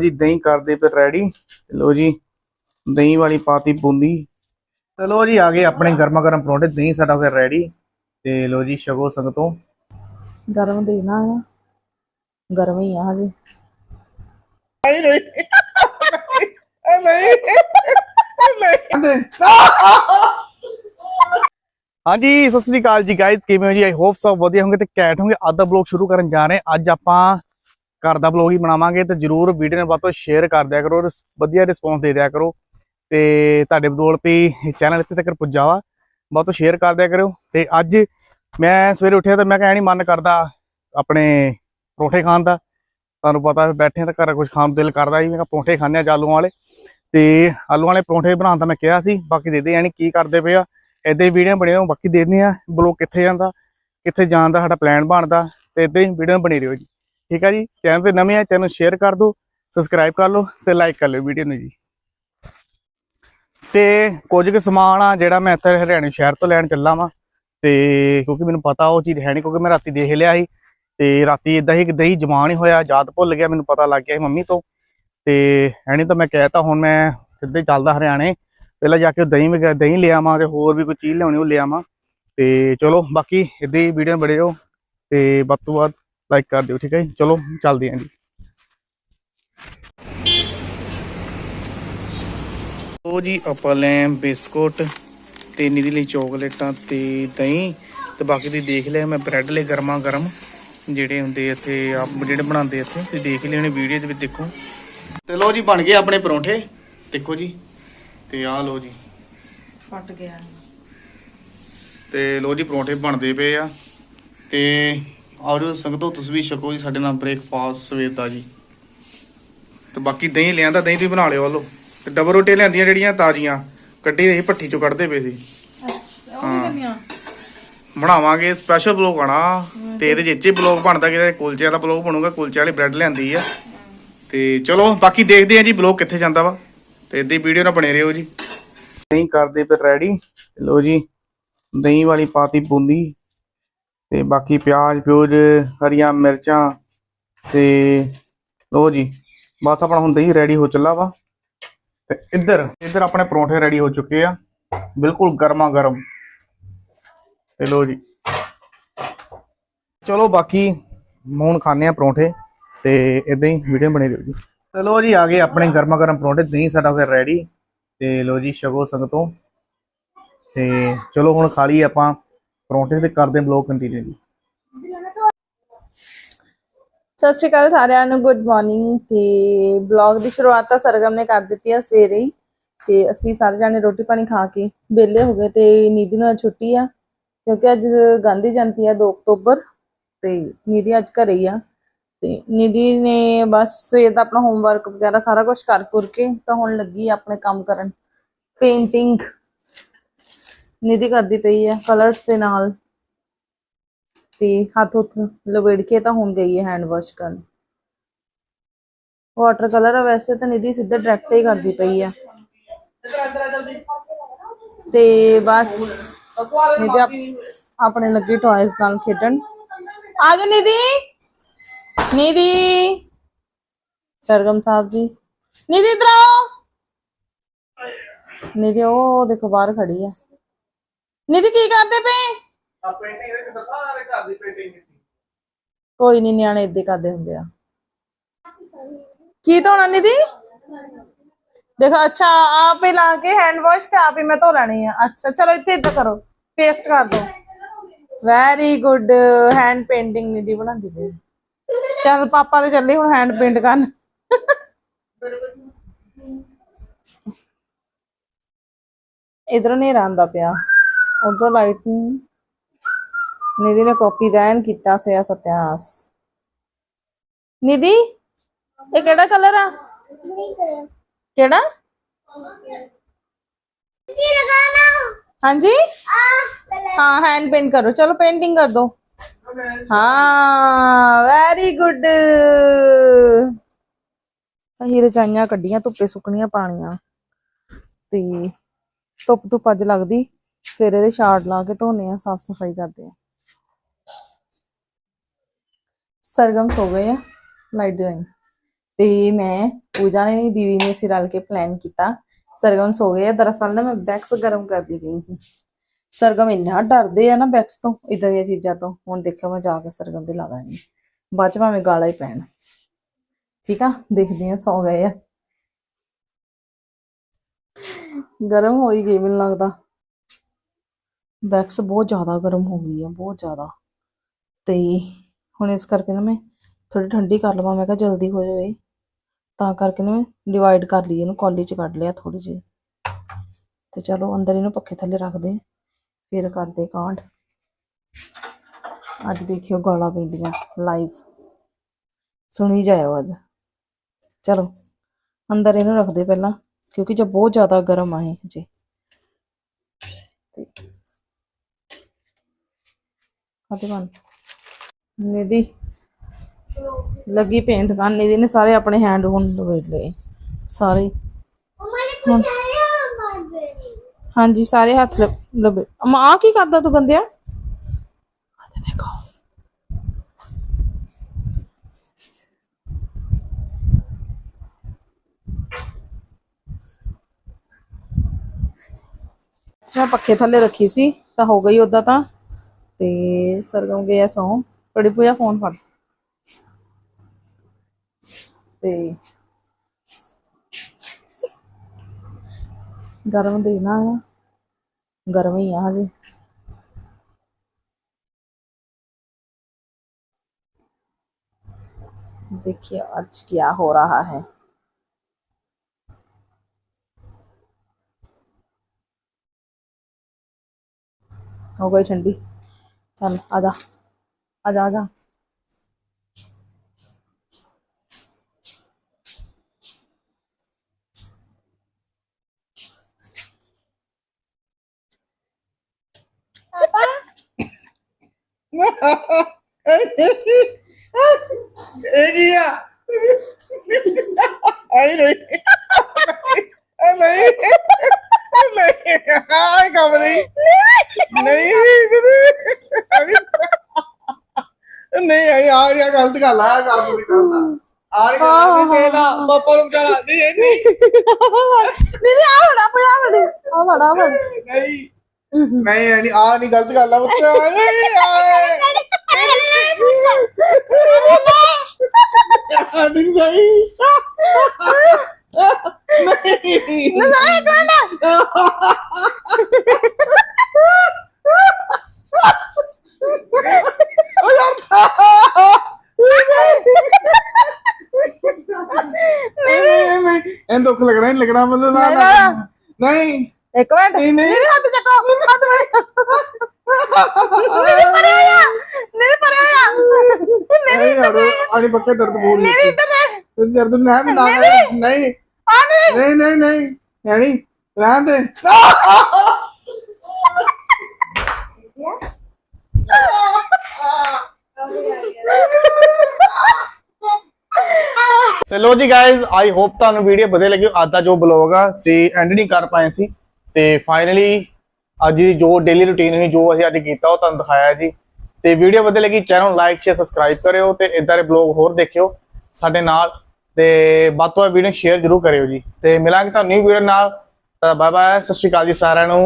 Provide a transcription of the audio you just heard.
ਜੀ ਦਹੀਂ ਕਰਦੇ ਪਏ ਰੈਡੀ। ਲੋ ਜੀ ਦਹੀਂ ਵਾਲੀ ਪਾਤੀ ਬੂੰਦੀ। ਚਲੋ ਜੀ ਆ ਗਏ ਆਪਣੇ ਗਰਮਾ ਗਰਮ ਪਰੌਂਠੇ। ਦਹੀਂ ਸਾਡਾ ਫਿਰ ਰੈਡੀ। ਤੇ ਲੋ ਜੀ ਛਕੋ ਸੰਗਤੋਂ ਗਰਮ ਦੇਣਾ ਆ ਗਰਮ ਹੀ ਆ ਹਜੇ। ਨਹੀਂ ਨਹੀਂ। ਨਹੀਂ। ਹਾਂਜੀ ਸਤਿ ਸ੍ਰੀ ਅਕਾਲ ਜੀ ਗਾਇਸ ਕਿਵੇਂ ਹੋ ਜੀ? ਆਈ ਹੋਪ ਸਭ ਵਧੀਆ ਹੋਣਗੇ ਤੇ ਕੈਟ ਹੋਣਗੇ। ਅੱਜ ਦਾ ਬਲੌਗ ਸ਼ੁਰੂ ਕਰਨ ਜਾ ਰਹੇ ਹਾਂ। ਅੱਜ ਆਪਾਂ ਘਰ ਦਾ ਬਲੌਗ ਹੀ ਬਣਾਵਾਂਗੇ ਤੇ ਜਰੂਰ ਵੀਡੀਓ ਨੂੰ ਵੱਧ ਤੋਂ ਸ਼ੇਅਰ ਕਰ ਦਿਆ ਕਰੋ, ਰਿਸ- ਵਧੀਆ ਰਿਸਪੌਂਸ ਦੇ ਦਿਆ ਕਰੋ। ਤੇ ਤੁਹਾਡੇ ਬਦੌਲਤ ਹੀ ਚੈਨਲ ਇੱਥੇ ਤੱਕ ਪੁੱਜਾ ਵਾ, ਵੱਧ ਤੋਂ ਸ਼ੇਅਰ ਕਰ ਦਿਆ ਕਰੋ ਤੇ ਅੱਜ ਮੈਂ ਸਵੇਰੇ ਉੱਠਿਆ ਤਾਂ ਮੈਂ ਕਹਿ ਨਹੀਂ ਮਨ ਕਰਦਾ ਆਪਣੇ ਪਰੌਂਠੇ ਖਾਣ ਦਾ। ਤੁਹਾਨੂੰ ਪਤਾ ਬੈਠੇ ਤਾਂ ਘਰ ਕੁਝ ਖਾਣ ਦਿਲ ਕਰਦਾ ਸੀ, ਮੈਂ ਕਿਹਾ ਪਰੌਂਠੇ ਖਾਣੇ ਆ ਆਲੂਆਂ ਵਾਲੇ। ਤੇ ਆਲੂ ਵਾਲੇ ਪਰੌਂਠੇ ਬਣਾਉਣ ਦਾ ਮੈਂ ਕਿਹਾ ਸੀ, ਬਾਕੀ ਦੇ ਦੇ, ਯਾਨੀ ਕੀ ਕਰਦੇ ਪਏ ਆ। ਏਦਾਂ ਹੀ ਵੀਡੀਓ ਬਣੇ ਹੋ ਬਾਕੀ ਦੇ ਦਿੰਦੇ ਆ ਬਲੌਗ ਕਿੱਥੇ ਜਾਂਦਾ, ਕਿੱਥੇ ਜਾਣ ਦਾ ਸਾਡਾ ਪਲਾਨ ਬਣਦਾ, ਤੇ ਏਦਾਂ ਹੀ ਵੀਡੀਓ ਬਣੀ ਰਹੋ ਜੀ। ਠੀਕ ਆ ਜੀ? ਚੈਨਲ ਤੇ ਨਵੇਂ ਆ ਚੈਨਲ ਸ਼ੇਅਰ ਕਰ ਦਿਓ ਸਬਸਕ੍ਰਾਈਬ ਕਰ ਲਓ ਤੇ ਲਾਈਕ ਕਰ ਲਿਓ ਵੀਡੀਓ ਨੂੰ ਜੀ। ਤੇ ਕੁਝ ਕੁ ਸਮਾਨ ਆ ਜਿਹੜਾ ਮੈਂ ਇੱਥੇ ਹਰਿਆਣੇ ਸ਼ਹਿਰ ਤੋਂ ਲੈਣ ਚੱਲਾ ਵਾਂ। ਤੇ ਕਿਉਂਕਿ ਮੈਨੂੰ ਪਤਾ ਉਹ ਚੀਜ਼ ਹੈ ਨਹੀਂ ਕਿਉਂਕਿ ਮੈਂ ਰਾਤੀ ਦੇਖ ਲਿਆ ਸੀ। ਤੇ ਰਾਤੀ ਇਦਾਂ ਹੀ ਕਿ ਦਹੀਂ ਜਮਾਨ ਹੀ ਹੋਇਆ, ਯਾਦ ਭੁੱਲ ਗਿਆ, ਮੈਨੂੰ ਪਤਾ ਲੱਗ ਗਿਆ ਸੀ ਮੰਮੀ ਤੋਂ। ਤੇ ਐਣੀ ਤਾਂ ਮੈਂ ਕਹਿਤਾ ਹੁਣ ਮੈਂ ਸਿੱਧੇ ਚੱਲਦਾ ਹਰਿਆਣੇ। ਪਹਿਲਾਂ ਜਾ ਕੇ ਉਹ ਦਹੀਂ ਵਗੈਰਾ ਦਹੀਂ ਲਿਆਵਾਂ ਤੇ ਹੋਰ ਵੀ ਕੋਈ ਚੀਜ਼ ਲਿਆਉਣੀ ਉਹ ਲਿਆਵਾਂ ਤੇ ਚਲੋ, ਬਾਕੀ ਇਦਾਂ ਹੀ ਵੀਡੀਓ ਬੜੇ ਰਹੋ। ਤੇ ਵੱਧ ਤੋਂ ਵੱਧ ਲਾਈਕ ਕਰ ਦਿਓ ਠੀਕ ਹੈ ਜੀ? ਚਲੋ ਚੱਲਦੇ ਆਂ ਜੀ। ਉਹ ਜੀ ਆਪਾਂ ਲੈ ਬਿਸਕੁਟ ਤੇ ਨਿਧੀ ਲਈ ਚੋਕਲੇਟਾਂ ਤੇ ਦਹੀਂ ਤੇ ਬਾਕੀ ਤੁਸੀਂ ਦੇਖ ਲਿਆ ਮੈਂ ਬ੍ਰੈਡ ਲਈ ਗਰਮਾ ਗਰਮ ਜਿਹੜੇ ਹੁੰਦੇ ਇੱਥੇ ਆਪ ਜਿਹੜੇ ਬਣਾਉਂਦੇ ਇੱਥੇ ਤੇ ਦੇਖ ਨੇ ਵੀਡੀਓ ਦੇ ਵਿੱਚ ਦੇਖੋ। ਤੇ ਲੋ ਜੀ ਬਣ ਗਏ ਆਪਣੇ ਪਰੌਂਠੇ ਦੇਖੋ ਜੀ ਤੇ ਆਹ ਲੋ ਜੀ। ਫਟ ਗਿਆ। ਤੇ ਲੋ ਜੀ ਪਰੌਂਠੇ ਬਣਦੇ ਪਏ ਆ ਤੇ ਆਜੋ ਸੰਗਤੋ ਤੁਸੀਂ ਵੀ ਛਕੋ ਜੀ ਸਾਡੇ ਨਾਲ ਬ੍ਰੇਕਫਾਸਟ ਸਵੇਰ ਦਾ ਜੀ। ਤੇ ਬਾਕੀ ਦਹੀਂ ਲਿਆਂਦਾ ਦਹੀਂ ਤੁਸੀਂ ਬਣਾ ਲਿਓ ਵੱਲੋ। ਤੇ ਡਬਲ ਰੋਟੀਆਂ ਲਿਆਂਦੀਆਂ ਜਿਹੜੀਆਂ ਤਾਜ਼ੀਆਂ ਕੱਢੀ ਸੀ ਭੱਠੀ ਚੋਂ ਕੱਢਦੇ ਪਏ ਸੀ। ਉਹ ਬਣਾਵਾਂਗੇ ਸਪੈਸ਼ਲ ਬਲੌਗ ਆਣਾ। ਤੇ ਇਹਦੇ ਵਿੱਚ ਹੀ ਬਲੌਗ ਬਣਦਾ ਕਿ ਕੁਲਚੇ ਵਾਲਾ ਬਲੌਗ ਬਣੂਗਾ ਕੁਲਚੇ ਵਾਲੀ ਬ੍ਰੈਡ ਲਿਆਂਦੀ ਆ। ਤੇ ਚਲੋ ਬਾਕੀ ਦੇਖਦੇ ਆ ਜੀ ਬਲੌਗ ਕਿੱਥੇ ਜਾਂਦਾ ਵਾ। ਤੇ ਇਦਾਂ ਹੀ ਵੀਡੀਓ ਨਾਲ ਬਣੇ ਰਹੋ ਜੀ। ਦਹੀਂ ਕਰਦੇ ਪਏ ਰੈਡੀ ਲੋ ਜੀ ਦਹੀਂ ਵਾਲੀ ਪਾਤੀ ਬੂੰਦੀ। ਤੇ ਬਾਕੀ ਪਿਆਜ਼ ਪਿਓਜ਼ ਹਰੀਆਂ ਮਿਰਚਾਂ ਤੇ ਲੋ ਜੀ, ਬਸ ਆਪਣਾ ਹੁਣ ਦਹੀਂ ਰੈਡੀ ਹੋ ਚੱਲਾ ਵਾ। ਤੇ ਇੱਧਰ ਇੱਧਰ ਆਪਣੇ ਪਰੌਂਠੇ ਰੈਡੀ ਹੋ ਚੁੱਕੇ ਆ। ਬਿਲਕੁਲ ਗਰਮਾ ਗਰਮ ਤੇ ਲੋ ਜੀ। ਚਲੋ ਬਾਕੀ ਹੁਣ ਖਾਣੇ ਆ ਪਰੌਂਠੇ ਤੇ ਇਦਾਂ ਹੀ ਵੀਡੀਓ ਬਣੀ ਰਹੂ ਜੀ। ਲੋ ਜੀ, ਆ ਗਏ ਆਪਣੇ ਗਰਮਾ ਗਰਮ ਪਰੌਂਠੇ, ਦਹੀਂ ਸਾਡਾ ਫਿਰ ਰੈਡੀ ਤੇ ਲੋ ਜੀ, ਛਕੋ ਸੰਗਤੋਂ। ਤੇ ਚਲੋ ਹੁਣ ਖਾ ਲਈ ਆਪਾਂ। ਪਰੌਂਠੇ ਤੇ ਕਰਦੇ ਬਲੌਗ ਕੰਟੀਨਿਊ ਜੀ ਸਤਿ ਸ਼੍ਰੀ ਅਕਾਲ ਸਾਰਿਆਂ ਨੂੰ ਗੁੱਡ ਮਾਰਨਿੰਗ ਤੇ ਬਲੌਗ ਦੀ ਸ਼ੁਰੂਆਤ ਤਾਂ ਸਰਗਮ ਨੇ ਕਰ ਦਿੱਤੀ ਆ ਸਵੇਰੇ ਹੀ। ਤੇ ਅਸੀਂ ਸਾਰੇ ਜਾਣੇ ਰੋਟੀ ਪਾਣੀ ਖਾ ਕੇ ਵਿਹਲੇ ਹੋ ਗਏ ਤੇ ਨੀਦੀ ਨੂੰ ਛੁੱਟੀ ਆ, ਕਿਉਂਕਿ ਅੱਜ ਗਾਂਧੀ ਜਯੰਤੀ ਆ 2 ਅਕਤੂਬਰ ਤੇ ਨੀਦੀ ਅੱਜ ਘਰੇ ਹੀ ਆ। ਤੇ ਨਿਧੀ ਨੇ ਬਸ ਸਵੇਰ ਦਾ ਆਪਣਾ ਹੋਮਵਰਕ ਵਗੈਰਾ ਸਾਰਾ ਕੁਝ ਕਰ ਕੁਰ ਕੇ ਤਾਂ ਹੁਣ ਲੱਗੀ ਆ ਆਪਣੇ ਕੰਮ ਕਰਨ। ਪੇਂਟਿੰਗ ਨਿਧੀ ਕਰਦੀ ਪਈ ਹੈ ਕਲਰਸ ਦੇ ਨਾਲ। ਤੇ ਹੱਥ ਹੁੱਥ ਲਵੇੜ ਕੇ ਤਾਂ ਹੁਣ ਗਈ ਹੈ ਹੈਂਡ ਵਾਸ਼ ਕਰਨ। ਵਾਟਰ ਕਲਰ ਆ ਵੈਸੇ ਤਾਂ ਨਿਧੀ ਸਿੱਧਾ ਡਾਇਰੈਕਟ ਹੀ ਕਰਦੀ ਪਈ ਆ। ਤੇ ਬਸ ਨਿਧੀ ਆਪਣੇ ਲੱਗੀ ਟੌਇਜ਼ ਨਾਲ ਖੇਡਣ। ਆ ਜਾ ਨਿਧੀ। ਨਿਧੀ। ਸਰਗਮ ਸਾਹਿਬ ਜੀ। ਨਿਧੀ ਇਧਰ ਆਓ। ਨਿਧੀ ਉਹ ਦੇਖੋ ਬਾਹਰ ਖੜੀ ਆ। ਨਿਧੀ ਕੀ ਕਰਦੇ ਪਏ? ਆ ਪੇਂਟਿੰਗ ਇਹਦੇ ਕਿੱਦਾਂ ਸਾਰੇ ਘਰ ਦੀ ਪੇਂਟਿੰਗ ਕੀਤੀ ਕੋਈ ਨਹੀਂ ਨਿਆਣੇ ਹੀ ਕਰਦੇ ਹੁੰਦੇ ਆ। ਕੀ ਧੋਣਾ ਨਿਧੀ? ਦੇਖੋ ਅੱਛਾ ਆਪ ਹੀ ਲਾ ਕੇ ਹੈਂਡ ਵਾਸ਼ ਤੇ ਆਪ ਹੀ ਮੈਂ ਧੋ ਲੈਣੀ ਆ। ਅੱਛਾ ਚਲੋ ਇੱਥੇ ਇਦਾਂ ਕਰੋ ਪੇਸਟ ਕਰ ਦੋ। Very good hand painting Nidhi ਬਣਾਉਂਦੀ ਪਈ। ਚੱਲ ਪਾਪਾ ਤੇ ਚੱਲੇ ਹੁਣ ਹੈਂਡ ਪੇਂਟ ਕਰਨ। ਇਧਰ ਹਨੇਰਾ ਆਂਦਾ ਪਿਆ। ਉਧਰ ਲਾਈਟ ਨਿਧੀ ਨੇ ਕਾਪੀ ਦਾ ਐਨ ਕੀਤਾ ਸਿਆ ਸਤਿਆਸ। ਨਿਧੀ ਇਹ ਕਿਹੜਾ ਕਲਰ ਆ? ਕਿਹੜਾ? ਹਾਂਜੀ? ਹਾਂ ਹੈਂਡ ਪੇਂਟ ਕਰੋ। ਚਲੋ ਪੇਂਟਿੰਗ ਕਰ ਦੋ। ਹਾਂ ਵੈਰੀ ਗੁੱਡ ਅਸੀਂ ਰਚਾਈਆਂ ਕੱਢੀਆਂ ਧੁੱਪੇ ਸੁੱਕਣੀਆਂ ਪਾਣੀਆਂ। ਤੇ ਧੁੱਪ ਧੁੱਪ ਅੱਜ ਲੱਗਦੀ। ਫਿਰ ਇਹਦੇ ਛਾੜ ਲਾ ਕੇ ਧੋਨੇ ਆ, ਸਾਫ਼ ਸਫ਼ਾਈ ਕਰਦੇ ਆ। ਸਰਗਮ ਸੋ ਗਏ ਆ ਲਾਈਟ ਦੇ ਤੇ ਮੈਂ ਪੂਜਾ ਨੇ ਦੀਦੀ ਨੇ ਅਸੀਂ ਰਲ ਕੇ ਪਲਾਨ ਕੀਤਾ। ਸਰਗਮ ਸੋ ਗਏ ਦਰਅਸਲ ਨਾ ਮੈਂ ਬੈਕਸ ਗਰਮ ਕਰਦੀ ਪਈ ਸੀ। ਸਰਗਮ ਇੰਨਾ ਡਰਦੇ ਆ ਨਾ ਬੈਕਸ ਤੋਂ ਇਦਾਂ ਦੀਆਂ ਚੀਜ਼ਾਂ ਤੋਂ। ਹੁਣ ਦੇਖਿਆ ਮੈਂ ਜਾ ਕੇ ਸਰਗਮ ਦੇ ਲਾ ਦਾਂਗੀ। ਬਾਅਦ ਚ ਭਾਵੇਂ ਗਾਲਾਂ ਹੀ ਪੈਣ। ਠੀਕ ਆ, ਦੇਖਦੇ ਆ, ਸੌ ਗਏ ਆ। ਗਰਮ ਹੋ ਹੀ ਗਈ ਮੈਨੂੰ ਲੱਗਦਾ। ਬੈਕਸ ਬਹੁਤ ਜ਼ਿਆਦਾ ਗਰਮ ਹੋ ਗਈ ਆ, ਬਹੁਤ ਜ਼ਿਆਦਾ। ਤੇ ਹੁਣ ਇਸ ਕਰਕੇ ਨਾ ਮੈਂ ਥੋੜੀ ਠੰਡੀ ਕਰ ਲਵਾਂ, ਮੈਂ ਕਿਹਾ ਜਲਦੀ ਹੋ ਜਾਵੇ। ਤਾਂ ਕਰਕੇ ਨਾ ਮੈਂ ਡਿਵਾਈਡ ਕਰ ਲਈ, ਇਹਨੂੰ ਕੌਲੀ ਚ ਕੱਢ ਲਿਆ ਥੋੜੀ ਜਿਹੀ। ਤੇ ਚਲੋ ਅੰਦਰ ਇਹਨੂੰ ਪੱਖੇ ਥੱਲੇ ਰੱਖਦੇ ਫਿਰ ਕਰਦੇ ਕਾਂਡ। ਅੱਜ ਦੇਖਿਓ ਗਾਲਾਂ ਪੈਂਦੀਆਂ ਲਾਈਵ ਸੁਣੀ ਜਾਇਓ ਅੱਜ। ਚਲੋ, ਅੰਦਰ ਇਹਨੂੰ ਰੱਖਦੇ ਪਹਿਲਾਂ, ਕਿਉਂਕਿ ਜੇ ਬਹੁਤ ਜ਼ਿਆਦਾ ਗਰਮ ਆਏ ਹਜੇ। ਤੇ ਖਾਤੇ ਬਣ ਨਿਧੀ ਲੱਗੀ ਪੇਂਟ ਕਰਨ। ਨਿਧੀ ਨੇ ਸਾਰੇ ਆਪਣੇ ਹੈਂਡ ਹੁਣ ਲਵੇਟ ਲਏ। ਸਾਰੇ। ਹੁਣ- ਹਾਂਜੀ ਸਾਰੇ ਹੱਥ ਲਵੇ ਅਮਾ ਆ ਕੀ ਕਰਦਾ ਤੂੰ ਗੰਦਿਆ? ਦੇਖੋ। ਅੱਛਾ ਮੈਂ ਪੱਖੇ ਥੱਲੇ ਰੱਖੀ ਸੀ ਤਾਂ ਹੋ ਗਈ ਉਦਾਂ ਤਾਂ। सरगम गया सौ बड़ी पूजा फ़ोन फट गर्म देना है गर्म ही है जी देखिए आज क्या हो रहा है हो गई ठंडी 참, 아자. 아자, 아자. 아빠? 애기야. 아이, ਆਈ ਆ ਰਿਹਾ ਗਲਤ ਗੱਲ ਆ ਕੰਮ ਨਹੀਂ ਕਰਦਾ ਆ ਰਹੀ ਗੱਲ ਨਹੀਂ ਦੇਣਾ ਪਾਪਾ ਨੂੰ ਕਹਲਾ ਨਹੀਂ ਨਹੀਂ ਨਹੀਂ ਆ ਬੜਾ ਪਿਆ ਬੜੇ ਆ ਬੜਾ ਬੜਾ ਨਹੀਂ ਨਹੀਂ ਨਹੀਂ ਆ ਨਹੀਂ ਗਲਤ ਗੱਲ ਆ ਪੁੱਤ ਨਹੀਂ ਆਏ ਆ ਨਹੀਂ ਨਹੀਂ ਨਹੀਂ ਨਹੀਂ ਕਹਿੰਦਾ ਉਹ ਯਾਰ ਨਹੀਂ ਨਹੀਂ ਨਹੀਂ ਇਹ ਦੁੱਖ ਲੱਗਣਾ ਨਹੀਂ ਲੱਗਣਾ ਮੈਨੂੰ ਨਾ ਨਾ ਨਹੀਂ। ਇੱਕ ਮਿੰਟ। ਨਹੀਂ, ਨਹੀਂ। ਨਹੀਂ ਹੱਥ ਚੱਕੋ। ਹੱਥ ਮੇਰੇ। ਨਹੀਂ ਪਰਿਆ ਨਹੀਂ ਪਰਿਆ ਨਹੀਂ ਯਾਰ ਆਣੀ ਪੱਕੇ ਦਰਦ ਬੋਲ ਨਹੀਂ ਇੱਧਰ ਦੇ। ਦਰਦ ਨਾ ਨਾ ਨਾ ਨਹੀਂ ਆ ਨਹੀਂ। ਨਹੀਂ ਨਹੀਂ ਨਹੀਂ। ਨਹੀਂ ਰਹਿਣ ਦੇ। ਤੇ ਲੋ ਜੀ ਗਾਇਜ਼ ਆਈ ਹੋਪ ਤੁਹਾਨੂੰ ਵੀਡੀਓ ਵਧੀਆ ਲੱਗੀ। ਅੱਜ ਦਾ ਜੋ ਬਲੌਗ ਆ, ਤੇ ਐਂਡ ਨਹੀਂ ਕਰ ਪਾਏ ਸੀ। ਤੇ ਫਾਈਨਲੀ ਅੱਜ ਦੀ ਜੋ ਡੇਲੀ ਰੁਟੀਨ ਸੀ, ਜੋ ਅਸੀਂ ਅੱਜ ਕੀਤਾ, ਉਹ ਤੁਹਾਨੂੰ ਦਿਖਾਇਆ ਜੀ। ਤੇ ਵੀਡੀਓ ਵਧੀਆ ਲੱਗੀ ਚੈਨਲ ਨੂੰ ਲਾਈਕ ਸ਼ੇਅਰ ਸਬਸਕ੍ਰਾਈਬ ਕਰਿਓ ਤੇ ਇਦਾਂ ਦੇ ਬਲੌਗ ਹੋਰ ਦੇਖਿਓ ਸਾਡੇ ਨਾਲ। ਤੇ ਵੱਧ ਤੋਂ ਵੱਧ ਵੀਡੀਓ ਸ਼ੇਅਰ ਜ਼ਰੂਰ ਕਰਿਓ ਜੀ। ਤੇ ਮਿਲਾਂਗੇ ਤੁਹਾਨੂੰ ਨਿਊ ਵੀਡੀਓ ਨਾਲ। ਬਾਏ ਬਾਏ ਸਤਿ ਸ਼੍ਰੀ ਅਕਾਲ ਜੀ ਸਾਰਿਆਂ ਨੂੰ।